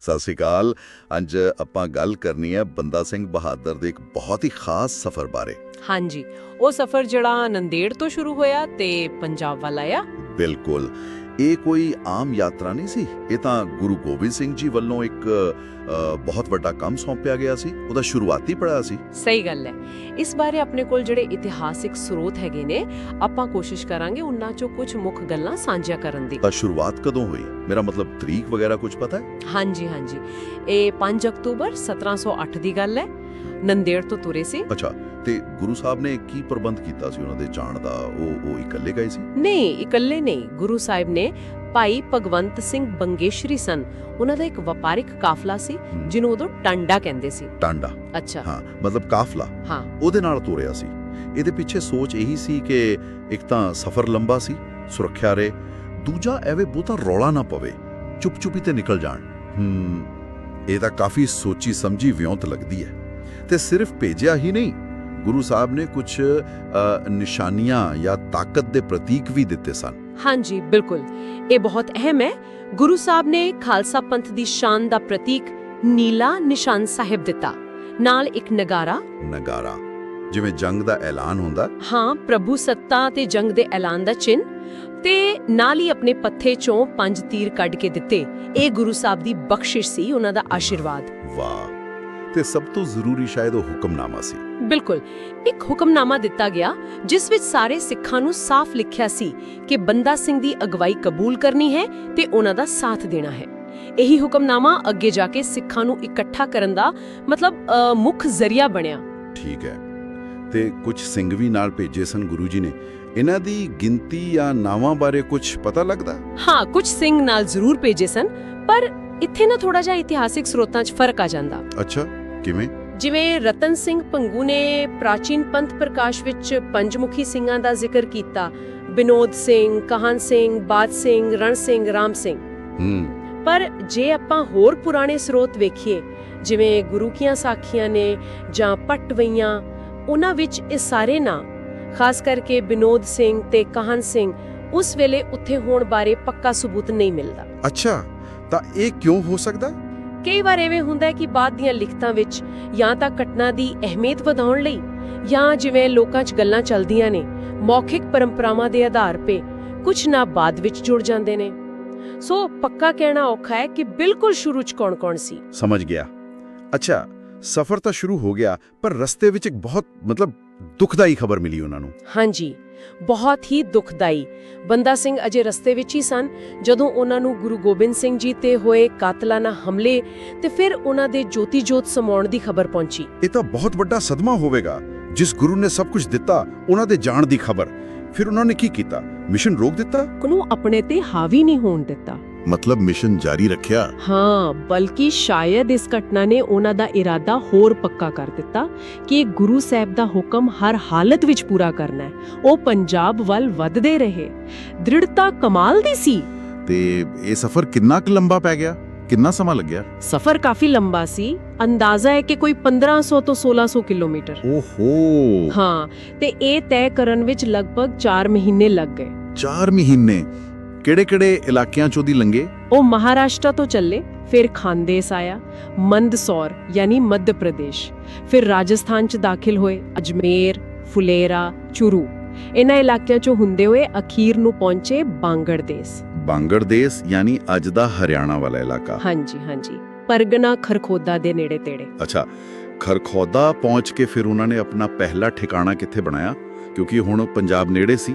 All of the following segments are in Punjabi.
ਸਤਿ ਸ਼੍ਰੀ ਅਕਾਲ। ਅੱਜ ਆਪਾਂ ਗੱਲ ਕਰਨੀ ਹੈ ਬੰਦਾ ਸਿੰਘ ਬਹਾਦਰ ਦੇ ਇੱਕ ਬਹੁਤ ਹੀ ਖਾਸ ਸਫ਼ਰ ਬਾਰੇ। ਹਾਂਜੀ ਉਹ ਸਫ਼ਰ ਜਿਹੜਾ ਨੰਦੇੜ ਤੋਂ ਸ਼ੁਰੂ ਹੋਇਆ ਤੇ ਪੰਜਾਬ ਵੱਲ ਆਇਆ। ਬਿਲਕੁਲ। ਇਹ ਕੋਈ ਆਮ ਯਾਤਰਾ ਨਹੀਂ ਸੀ। ਇਹ ਤਾਂ ਗੁਰੂ ਗੋਬਿੰਦ ਸਿੰਘ ਜੀ ਵੱਲੋਂ ਇੱਕ ਬਹੁਤ ਵੱਡਾ ਕੰਮ ਸੌਂਪਿਆ ਗਿਆ ਸੀ। ਉਹਦਾ ਸ਼ੁਰੂਆਤੀ ਪੜਾਅ ਸੀ। ਸਹੀ ਗੱਲ ਹੈ। ਇਸ ਬਾਰੇ ਆਪਣੇ ਕੋਲ ਜਿਹੜੇ ਇਤਿਹਾਸਿਕ ਸਰੋਤ ਹੈਗੇ ਨੇ ਆਪਾਂ ਕੋਸ਼ਿਸ਼ ਕਰਾਂਗੇ ਉਹਨਾਂ ਚੋਂ ਕੁਝ ਮੁੱਖ ਗੱਲਾਂ ਸਾਂਝੀਆਂ ਕਰਨ ਦੀ। ਤਾਂ ਸ਼ੁਰੂਆਤ ਕਦੋਂ ਹੋਈ? ਮੇਰਾ ਮਤਲਬ ਤਰੀਕ ਵਗੈਰਾ ਕੁਝ ਪਤਾ ਹੈ? ਹਾਂਜੀ ਹਾਂਜੀ। ਇਹ 5 ਅਕਤੂਬਰ 1708 ਦੀ ਗੱਲ ਹੈ। ਨੰਦੇੜ ਤੋਂ ਤੁਰੇ ਸੀ। ਅੱਛਾ ਤੇ ਗੁਰੂ ਸਾਹਿਬ ਨੇ ਕੀ ਪ੍ਰਬੰਧ ਕੀਤਾ ਸੀ ਉਹਨਾਂ ਦੇ ਜਾਣ ਦਾ? ਉਹ ਉਹ ਇਕੱਲੇ ਗਏ ਸੀ? ਨਹੀਂ ਇਕੱਲੇ ਨਹੀਂ। ਗੁਰੂ ਸਾਹਿਬ ਨੇ ਭਾਈ ਭਗਵੰਤ ਸਿੰਘ ਬੰਗੇਸ਼ਰੀ ਸਨ। ਉਹਨਾਂ ਦਾ ਇੱਕ ਵਪਾਰਿਕ ਕਾਫਲਾ ਸੀ ਜਿਹਨੂੰ ਉਦੋਂ ਟਾਂਡਾ ਕਹਿੰਦੇ ਸੀ। ਟਾਂਡਾ। ਅੱਛਾ। ਹਾਂ ਮਤਲਬ ਕਾਫਲਾ। ਹਾਂ। ਉਹਦੇ ਨਾਲ ਤੁਰਿਆ ਸੀ। ਇਹਦੇ ਪਿੱਛੇ ਸੋਚ ਇਹੀ ਸੀ ਕਿ ਇੱਕ ਤਾਂ ਸਫ਼ਰ ਲੰਬਾ ਸੀ ਸੁਰੱਖਿਆ ਰੇ ਦੂਜਾ ਐਵੇਂ ਬਹੁਤਾ ਰੌਲਾ ਨਾ ਪਵੇ ਚੁੱਪ ਚੁੱਪੀ ਤੇ ਨਿਕਲ ਜਾਣ। ਹੂੰ ਇਹ ਤਾਂ ਕਾਫੀ ਸੋਚੀ ਸਮਝੀ ਵਿਉਂਤ ਲੱਗਦੀ ਹੈ। ਤੇ ਸਿਰਫ ਭੇਜਿਆ ਹੀ ਨਹੀਂ। ਗੁਰੂ ਸਾਹਿਬ ਨੇ ਕੁਝ ਨਿਸ਼ਾਨੀਆਂ ਜਾਂ ਤਾਕਤ ਦੇ ਪ੍ਰਤੀਕ ਵੀ ਦਿੱਤੇ ਸਨ। ਹਾਂਜੀ ਬਿਲਕੁਲ। ਇਹ ਬਹੁਤ ਅਹਿਮ ਹੈ। ਗੁਰੂ ਸਾਹਿਬ ਨੇ ਖਾਲਸਾ ਪੰਥ ਦੀ ਸ਼ਾਨ ਦਾ ਪ੍ਰਤੀਕ ਨੀਲਾ ਨਿਸ਼ਾਨ ਸਾਹਿਬ ਦਿੱਤਾ। ਨਾਲ ਇੱਕ ਨਗਾਰਾ। ਨਗਾਰਾ। ਜਿਵੇਂ ਜੰਗ ਦਾ ਐਲਾਨ ਹੁੰਦਾ। ਹਾਂ ਪ੍ਰਭੂ ਸੱਤਾ ਤੇ ਜੰਗ ਦੇ ਐਲਾਨ ਦਾ ਚਿੰਨ ਤੇ ਨਾਲ ਹੀ ਆਪਣੇ ਪੱਥੇ ਚੋਂ ਪੰਜ ਤੀਰ ਕੱਢ ਕੇ ਦਿੱਤੇ। ਇਹ ਗੁਰੂ ਸਾਹਿਬ ਦੀ ਬਖਸ਼ਿਸ਼ ਸੀ ਉਹਨਾਂ ਦਾ ਆਸ਼ੀਰਵਾਦ। ਵਾਹ। ਤੇ ਸਭ ਤੋਂ ਜ਼ਰੂਰੀ ਸ਼ਾਇਦ ਉਹ ਹੁਕਮਨਾਮਾ ਸੀ। ਬਿਲਕੁਲ। ਇੱਕ ਹੁਕਮਨਾਮਾ ਦਿੱਤਾ ਗਿਆ ਜਿਸ ਵਿੱਚ ਸਾਰੇ ਸਿੱਖਾਂ ਨੂੰ ਸਾਫ਼ ਲਿਖਿਆ ਸੀ ਕਿ ਬੰਦਾ ਸਿੰਘ ਦੀ ਅਗਵਾਈ ਕਬੂਲ ਕਰਨੀ ਹੈ ਤੇ ਉਹਨਾਂ ਦਾ ਸਾਥ ਦੇਣਾ ਹੈ। ਇਹੀ ਹੁਕਮਨਾਮਾ ਅੱਗੇ ਜਾ ਕੇ ਸਿੱਖਾਂ ਨੂੰ ਇਕੱਠਾ ਕਰਨ ਦਾ ਮਤਲਬ ਮੁੱਖ ਜ਼ਰੀਆ ਬਣਿਆ। ਠੀਕ ਹੈ। ਤੇ ਕੁਝ ਸਿੰਘ ਵੀ ਨਾਲ ਭੇਜੇ ਸਨ ਗੁਰੂ ਜੀ ਨੇ। ਇਹਨਾਂ ਦੀ ਗਿਣਤੀ ਜਾਂ ਨਾਵਾਂ ਬਾਰੇ ਕੁਝ ਪਤਾ ਲੱਗਦਾ? ਹਾਂ ਕੁਝ ਸਿੰਘ ਨਾਲ ਜ਼ਰੂਰ ਭੇਜੇ ਸਨ ਪਰ ਇੱਥੇ ਨਾ ਥੋੜਾ ਜਿਹਾ ਇਤਿਹਾਸਿਕ ਸਰੋਤਾਂ 'ਚ ਫ਼ਰਕ ਆ ਜਾਂਦਾ। ਅੱਛਾ। ਕਿਵੇਂ? ਜਿਵੇਂ ਰਤਨ ਸਿੰਘ ਭੰਗੂ ਨੇ ਪ੍ਰਾਚੀਨ ਪੰਥ ਪ੍ਰਕਾਸ਼ ਵਿੱਚ ਪੰਜਮੁਖੀ ਸਿੰਘਾਂ ਦਾ ਜ਼ਿਕਰ ਕੀਤਾ। ਬਿਨੋਦ ਸਿੰਘ ਕਹਨ ਸਿੰਘ ਬਾਦ ਸਿੰਘ ਰਣ ਸਿੰਘ ਰਾਮ ਸਿੰਘ। ਹੂੰ। ਪਰ ਜੇ ਆਪਾਂ ਹੋਰ ਪੁਰਾਣੇ ਸਰੋਤ ਵੇਖੀਏ ਜਿਵੇਂ ਗੁਰੂ ਕੀਆਂ ਸਾਖੀਆਂ ਨੇ ਜਾਂ ਪਟਵਈਆਂ ਉਹਨਾਂ ਵਿੱਚ ਇਹ ਸਾਰੇ ਨਾਂ ਖਾਸ ਕਰਕੇ ਬਿਨੋਦ ਸਿੰਘ ਤੇ ਕਹਨ ਸਿੰਘ ਉਸ ਵੇਲੇ ਉੱਥੇ ਹੋਣ ਬਾਰੇ ਪੱਕਾ ਸਬੂਤ ਨਹੀਂ ਮਿਲਦਾ। ਅੱਛਾ ਤਾਂ ਇਹ ਕਿਉਂ ਹੋ ਸਕਦਾ? ਕਈ ਵਾਰ ਐਵੇਂ ਹੁੰਦਾ ਹੈ ਕਿ ਬਾਅਦ ਦੀਆਂ ਲਿਖਤਾਂ ਵਿੱਚ ਜਾਂ ਤਾਂ ਘਟਨਾ ਦੀ ਅਹਿਮੀਅਤ ਵਧਾਉਣ ਲਈ ਜਾਂ ਜਿਵੇਂ ਲੋਕਾਂ 'ਚ ਗੱਲਾਂ ਚੱਲਦੀਆਂ ਨੇ, ਮੌਖਿਕ ਪਰੰਪਰਾਵਾਂ ਦੇ ਆਧਾਰ 'ਤੇ ਕੁਝ ਨਾ ਬਾਅਦ ਵਿੱਚ ਜੁੜ ਜਾਂਦੇ ਨੇ। ਸੋ ਪੱਕਾ ਕਹਿਣਾ ਔਖਾ ਹੈ ਕਿ ਬਿਲਕੁਲ ਸ਼ੁਰੂ 'ਚ ਕੌਣ-ਕੌਣ ਸੀ? ਸਮਝ ਗਿਆ। ਅੱਛਾ ਸਫ਼ਰ ਤਾਂ ਸ਼ੁਰੂ ਹੋ ਗਿਆ ਪਰ ਰਸਤੇ ਵਿੱਚ ਇੱਕ ਬਹੁਤ ਮਤਲਬ ਦੁਖਦਾਈ ਖਬਰ ਮਿਲੀ ਉਹਨਾਂ ਨੂੰ। ਹਾਂਜੀ ਬਹੁਤ ਹੀ ਦੁਖਦਾਈ। ਬੰਦਾ ਸਿੰਘ ਅਜੇ ਰਸਤੇ ਵਿੱਚ ਹੀ ਸਨ। ਜਦੋਂ ਉਹਨਾਂ ਨੂੰ ਗੁਰੂ ਗੋਬਿੰਦ ਸਿੰਘ ਜੀ ਤੇ ਹੋਏ ਕਾਤਲਾਨਾ ਹਮਲੇ ਤੇ ਫਿਰ ਉਹਨਾਂ ਦੇ ਜੋਤੀ ਜੋਤ ਸਮਾਉਣ ਦੀ ਖਬਰ ਪਹੁੰਚੀ। ਇਹ ਤਾਂ ਬਹੁਤ ਵੱਡਾ ਸਦਮਾ ਹੋਵੇਗਾ। ਜਿਸ ਗੁਰੂ ਨੇ ਸਭ ਕੁਝ ਦਿੱਤਾ ਉਹਨਾਂ ਦੇ ਜਾਣ ਦੀ ਖਬਰ। ਫਿਰ ਉਹਨਾਂ ਨੇ ਕੀ ਕੀਤਾ? ਮਿਸ਼ਨ ਰੋਕ ਦਿੱਤਾ? ਨੂੰ ਆਪਣੇ ਤੇ ਹਾਵੀ ਨਹੀਂ ਹੋਣ ਦਿੱਤਾ। ਮਤਲਬ ਮਿਸ਼ਨ ਜਾਰੀ ਰੱਖਿਆ। ਹਾਂ ਬਲਕਿ ਸ਼ਾਇਦ ਇਸ ਘਟਨਾ ਨੇ ਉਹਨਾਂ ਦਾ ਇਰਾਦਾ ਹੋਰ ਪੱਕਾ ਕਰ ਦਿੱਤਾ ਕਿ ਗੁਰੂ ਸਾਹਿਬ ਦਾ ਹੁਕਮ ਹਰ ਹਾਲਤ ਵਿੱਚ ਪੂਰਾ ਕਰਨਾ ਹੈ। ਉਹ ਪੰਜਾਬ ਵੱਲ ਵੱਧਦੇ ਰਹੇ। ਦ੍ਰਿੜਤਾ ਕਮਾਲ ਦੀ ਸੀ। ਤੇ ਇਹ ਸਫ਼ਰ ਕਿੰਨਾ ਕੁ ਲੰਬਾ ਪੈ ਗਿਆ? ਕਿੰਨਾ ਸਮਾਂ ਲੱਗਿਆ? ਸਫ਼ਰ ਕਾਫੀ ਲੰਬਾ ਸੀ। ਅੰਦਾਜ਼ਾ ਹੈ ਕਿ ਕੋਈ 1500 ਤੋਂ 1600 ਕਿਲੋਮੀਟਰ। ਓਹੋ! ਹਾਂ ਤੇ ਇਹ ਤੈਅ ਕਰਨ ਵਿੱਚ ਲਗਭਗ 4 ਮਹੀਨੇ ਲੱਗ ਗਏ। 4 ਮਹੀਨੇ? ਕਿਹੜੇ-ਕਿਹੜੇ ਇਲਾਕਿਆਂ ਚੋਂ ਦੀ ਲੰਗੇ ਉਹ ਮਹਾਰਾਸ਼ਟਰ ਤੋਂ ਚੱਲੇ ਫਿਰ ਖਾਨਦੇਸ ਆਇਆ ਮੰਦਸੌਰ ਯਾਨੀ ਮੱਧ ਪ੍ਰਦੇਸ਼। ਫਿਰ ਰਾਜਸਥਾਨ ਚ ਦਾਖਲ ਹੋਏ ਅਜਮੇਰ ਫੁਲੇਰਾ ਚੁਰੂ। ਇਹਨਾਂ ਇਲਾਕਿਆਂ ਚੋਂ ਹੁੰਦੇ ਹੋਏ ਅਖੀਰ ਨੂੰ ਪਹੁੰਚੇ ਬਾਂਗੜਦੇਸ ਬਾਂਗੜਦੇਸ ਯਾਨੀ ਅੱਜ ਦਾ ਹਰਿਆਣਾ ਵਾਲਾ ਇਲਾਕਾ। ਹਾਂਜੀ ਹਾਂਜੀ। ਪਰਗਨਾ ਖਰਖੋਦਾ ਦੇ ਨੇੜੇ ਤੇੜੇ ਅੱਛਾ ਖਰਖੌਦਾ ਪਹੁੰਚ ਕੇ ਫਿਰ ਉਹਨਾਂ ਨੇ ਆਪਣਾ ਪਹਿਲਾ ਠਿਕਾਣਾ ਕਿੱਥੇ ਬਣਾਇਆ? ਕਿਉਂਕਿ ਹੁਣ ਪੰਜਾਬ ਨੇੜੇ ਸੀ।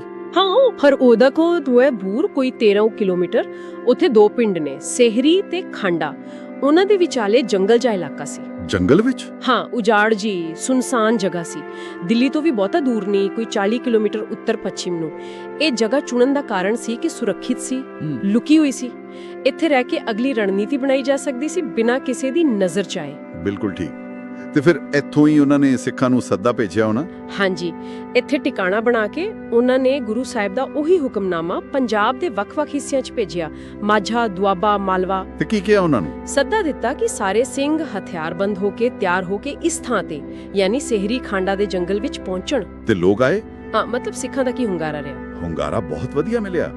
ਹਾਂ ਹਰ ਉਹਦਾ ਕੋ ਦੁਏ ਬੂਰ ਕੋਈ 13 ਕਿਲੋਮੀਟਰ ਉੱਥੇ ਦੋ ਪਿੰਡ ਨੇ ਸਹਿਰੀ ਤੇ ਖਾਂਡਾ। ਉਹਨਾਂ ਦੇ ਵਿਚਾਲੇ ਜੰਗਲ ਜਿਹਾ ਇਲਾਕਾ ਸੀ। ਜੰਗਲ ਵਿੱਚ? ਹਾਂ ਉਜਾੜ ਜੀ ਸੁਨਸਾਨ ਜਗ੍ਹਾ ਸੀ। ਦਿੱਲੀ ਤੋਂ ਵੀ ਬਹੁਤਾ ਦੂਰ ਨਹੀਂ ਕੋਈ 40 ਕਿਲੋਮੀਟਰ ਉੱਤਰ ਪੱਛਮ ਨੂੰ। ਇਹ ਜਗ੍ਹਾ ਚੁਣਨ ਦਾ ਕਾਰਨ ਸੀ ਕਿ ਸੁਰੱਖਿਅਤ ਸੀ ਲੁਕੀ ਹੋਈ ਸੀ। ਇੱਥੇ ਰਹਿ ਕੇ ਅਗਲੀ ਰਣਨੀਤੀ ਬਣਾਈ ਜਾ ਸਕਦੀ ਸੀ ਬਿਨਾਂ ਕਿਸੇ ਦੀ ਨਜ਼ਰ ਚ ਆਏ। ਬਿਲਕੁਲ ਠੀਕ। ਤੇ ਫਿਰ ਇੱਥੋਂ ਹੀ ਉਹਨਾਂ ਨੇ ਸਿੱਖਾਂ ਨੂੰ ਸੱਦਾ ਭੇਜਿਆ ਹੋਣਾ? ਹਾਂਜੀ ਇੱਥੇ ਟਿਕਾਣਾ ਬਣਾ ਕੇ ਉਹਨਾਂ ਨੇ ਗੁਰੂ ਸਾਹਿਬ ਦਾ ਉਹੀ ਹੁਕਮਨਾਮਾ ਪੰਜਾਬ ਦੇ ਵੱਖ-ਵੱਖ ਹਿੱਸਿਆਂ 'ਚ ਭੇਜਿਆ। ਮਾਝਾ ਦੁਆਬਾ ਮਾਲਵਾ। ਤੇ ਕੀ ਕਿਹਾ ਉਹਨਾਂ ਨੂੰ? ਸੱਦਾ ਦਿੱਤਾ ਕਿ ਸਾਰੇ ਸਿੰਘ ਹਥਿਆਰਬੰਦ ਹੋ ਕੇ ਤਿਆਰ ਹੋ ਕੇ ਇਸ ਥਾਂ ਤੇ ਯਾਨੀ ਸਹਿਰੀ ਖਾਂਡਾ ਦੇ ਜੰਗਲ ਵਿੱਚ ਪਹੁੰਚਣ। ਤੇ ਲੋਕ ਆਏ? ਹਾਂ ਮਤਲਬ ਸਿੱਖਾਂ ਦਾ ਕੀ ਹੁੰਗਾਰਾ ਰਿਹਾ? ਹੁੰਗਾਰਾ ਬਹੁਤ ਵਧੀਆ ਮਿਲਿਆ।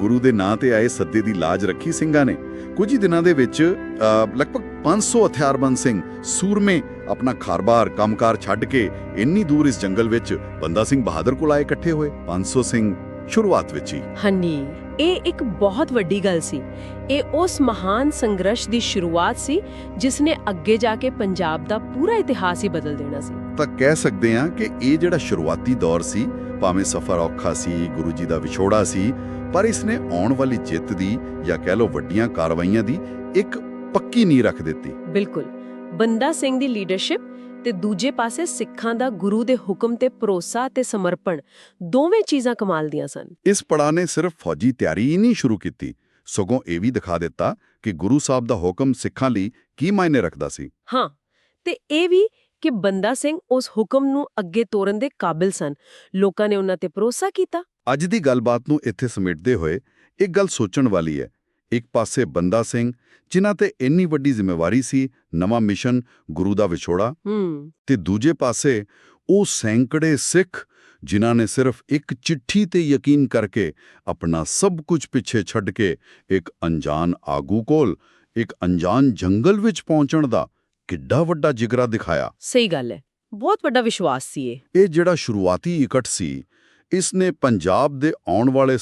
ਗੁਰੂ ਦੇ ਨਾਂ ਤੇ ਆਏ ਸੱਦੇ ਦੀ ਲਾਜ ਰੱਖੀ ਸਿੰਘਾਂ ਨੇ। ਕੁਝ ਹੀ ਦਿਨਾਂ ਦੇ ਵਿੱਚ ਅ, ਲਗਭਗ 500 ਹਥਿਆਰਬੰਦ ਸਿੰਘ ਸੂਰਮੇ ਆਪਣਾ ਖਾਰਬਾਰ ਕੰਮਕਾਰ ਛੱਡ ਕੇ ਇੰਨੀ ਦੂਰ ਇਸ ਜੰਗਲ ਵਿੱਚ ਬੰਦਾ ਸਿੰਘ ਬਹਾਦਰ ਕੋਲ ਆਏ ਇਕੱਠੇ ਹੋਏ। 500 ਸਿੰਘ ਸ਼ੁਰੂਆਤ ਵਿੱਚ ਹੀ। ਹਾਂਜੀ। ਇਹ ਇੱਕ ਬਹੁਤ ਵੱਡੀ ਗੱਲ ਸੀ। ਇਹ ਉਸ ਮਹਾਨ ਸੰਘਰਸ਼ ਦੀ ਸ਼ੁਰੂਆਤ ਸੀ ਜਿਸ ਨੇ ਅੱਗੇ ਜਾ ਕੇ ਪੰਜਾਬ ਦਾ ਪੂਰਾ ਇਤਿਹਾਸ ਹੀ ਬਦਲ ਦੇਣਾ ਸੀ। ਤਾਂ ਕਹਿ ਸਕਦੇ ਹਾਂ ਕਿ ਇਹ ਜਿਹੜਾ ਸ਼ੁਰੂਆਤੀ ਦੌਰ ਸੀ ਭਾਵੇਂ ਸਫ਼ਰ ਔਖਾ ਸੀ ਗੁਰੂ ਜੀ ਦਾ ਵਿਛੋੜਾ ਸੀ ਪਰ ਇਸ ਨੇ ਆਉਣ ਵਾਲੀ ਜਿੱਤ ਦੀ ਜਾਂ ਕਹਿ ਲਓ ਵੱਡੀਆਂ ਕਾਰਵਾਈਆਂ ਦੀ ਇੱਕ ਪੱਕੀ ਨੀਂਹ ਰੱਖ ਦਿੱਤੀ। ਬਿਲਕੁਲ। ਬੰਦਾ ਸਿੰਘ ਦੀ ਲੀਡਰਸ਼ਿਪ ਤੇ ਦੂਜੇ ਪਾਸੇ ਸਿੱਖਾਂ ਦਾ ਗੁਰੂ ਦੇ ਹੁਕਮ ਤੇ ਭਰੋਸਾ ਤੇ ਸਮਰਪਣ ਦੋਵੇਂ ਚੀਜ਼ਾਂ ਕਮਾਲ ਦੀਆਂ ਸਨ। ਇਸ ਪੜਾਅ ਨੇ ਸਿਰਫ ਫੌਜੀ ਤਿਆਰੀ ਹੀ ਨਹੀਂ ਸ਼ੁਰੂ ਕੀਤੀ ਸਗੋਂ ਇਹ ਵੀ ਦਿਖਾ ਦਿੱਤਾ ਕਿ ਗੁਰੂ ਸਾਹਿਬ ਦਾ ਹੁਕਮ ਸਿੱਖਾਂ ਲਈ ਕੀ ਮਾਇਨੇ ਰੱਖਦਾ ਸੀ। ਹਾਂ ਤੇ ਇਹ ਵੀ ਕਿ ਬੰਦਾ ਸਿੰਘ ਉਸ ਹੁਕਮ ਨੂੰ ਅੱਗੇ ਤੋਰਨ ਦੇ ਕਾਬਿਲ ਸਨ। ਲੋਕਾਂ ਨੇ ਉਹਨਾਂ ਤੇ ਭਰੋਸਾ ਕੀਤਾ। ਅੱਜ ਦੀ ਗੱਲਬਾਤ ਨੂੰ ਇੱਥੇ ਸਮੇਟਦੇ ਹੋਏ ਇੱਕ ਗੱਲ ਸੋਚਣ ਵਾਲੀ ਹੈ ਇੱਕ ਪਾਸੇ ਬੰਦਾ ਸਿੰਘ ਜਿਨ੍ਹਾਂ ਤੇ ਇੰਨੀ ਵੱਡੀ ਜ਼ਿੰਮੇਵਾਰੀ ਸੀ ਨਵਾਂ ਮਿਸ਼ਨ ਗੁਰੂ ਦਾ ਵਿਛੋੜਾ ਹੂੰ। ਤੇ ਦੂਜੇ ਪਾਸੇ ਉਹ ਸੈਂਕੜੇ ਸਿੱਖ ਜਿਨ੍ਹਾਂ ਨੇ ਸਿਰਫ ਇੱਕ ਚਿੱਠੀ ਤੇ ਯਕੀਨ ਕਰਕੇ ਆਪਣਾ ਸਭ ਕੁਝ ਪਿੱਛੇ ਛੱਡ ਕੇ ਇੱਕ ਅਣਜਾਣ ਆਗੂ ਕੋਲ ਇੱਕ ਅਣਜਾਣ ਜੰਗਲ ਵਿੱਚ ਪਹੁੰਚਣ ਦਾ ਕਿੱਡਾ ਵੱਡਾ ਜਿਗਰਾ ਦਿਖਾਇਆ। ਸਹੀ ਗੱਲ ਹੈ। ਬਹੁਤ ਵੱਡਾ ਵਿਸ਼ਵਾਸ ਸੀ ਇਹ। ਇਹ ਜਿਹੜਾ ਸ਼ੁਰੂਆਤੀ ਇਕੱਠ ਸੀ ਇਸ ਨੇ ਪੰਜਾਬ ਦੇ ਆਉਣ ਵਾਲੇ